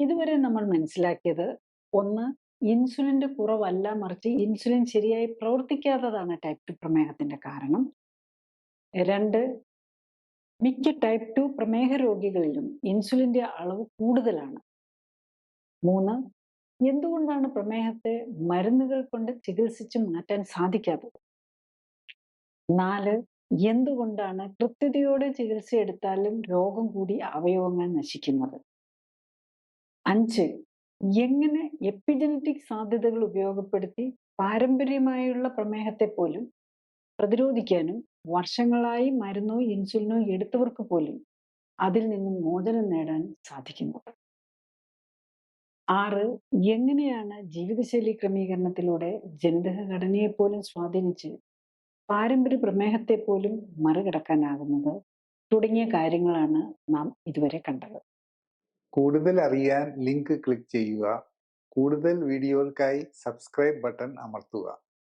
ഇതുവരെ നമ്മൾ മനസ്സിലാക്കിയത് ഒന്ന് ഇൻസുലിന്റെ കുറവല്ല മറിച്ച് ഇൻസുലിൻ ശരിയായി പ്രവർത്തിക്കാത്തതാണ് ടൈപ്പ് ടു പ്രമേഹത്തിന്റെ കാരണം. രണ്ട് മിക്ക ടൈപ്പ് ടു പ്രമേഹ രോഗികളിലും ഇൻസുലിന്റെ അളവ് കൂടുതലാണ്. മൂന്ന് എന്തുകൊണ്ടാണ് പ്രമേഹത്തെ മരുന്നുകൾ കൊണ്ട് ചികിത്സിച്ച് മാറ്റാൻ സാധിക്കാത്തത്? നാല് എന്തുകൊണ്ടാണ് കൃത്യതയോടെ ചികിത്സ എടുത്താലും രോഗം കൂടി അവയവങ്ങൾ നശിക്കുന്നത്? അഞ്ച് എങ്ങനെ എപ്പിജനറ്റിക് സാധ്യതകൾ ഉപയോഗപ്പെടുത്തി പാരമ്പര്യമായുള്ള പ്രമേഹത്തെ പോലും പ്രതിരോധിക്കാനും വർഷങ്ങളായി മരുന്നോ ഇൻസുലിനോ എടുത്തവർക്ക് പോലും അതിൽ നിന്നും മോചനം നേടാൻ സാധിക്കുന്നു. ആറ് എങ്ങനെയാണ് ജീവിതശൈലി ക്രമീകരണത്തിലൂടെ ജനിതക ഘടനയെ പോലും സ്വാധീനിച്ച് പാരമ്പര്യ പ്രമേഹത്തെ പോലും മറികടക്കാനാകുന്നത് തുടങ്ങിയ കാര്യങ്ങളാണ് നാം ഇതുവരെ കണ്ടത്. കൂടുതൽ അറിയാൻ ലിങ്ക് ക്ലിക്ക് ചെയ്യുക. കൂടുതൽ വീഡിയോകൾക്കായി സബ്സ്ക്രൈബ് ബട്ടൺ അമർത്തുക.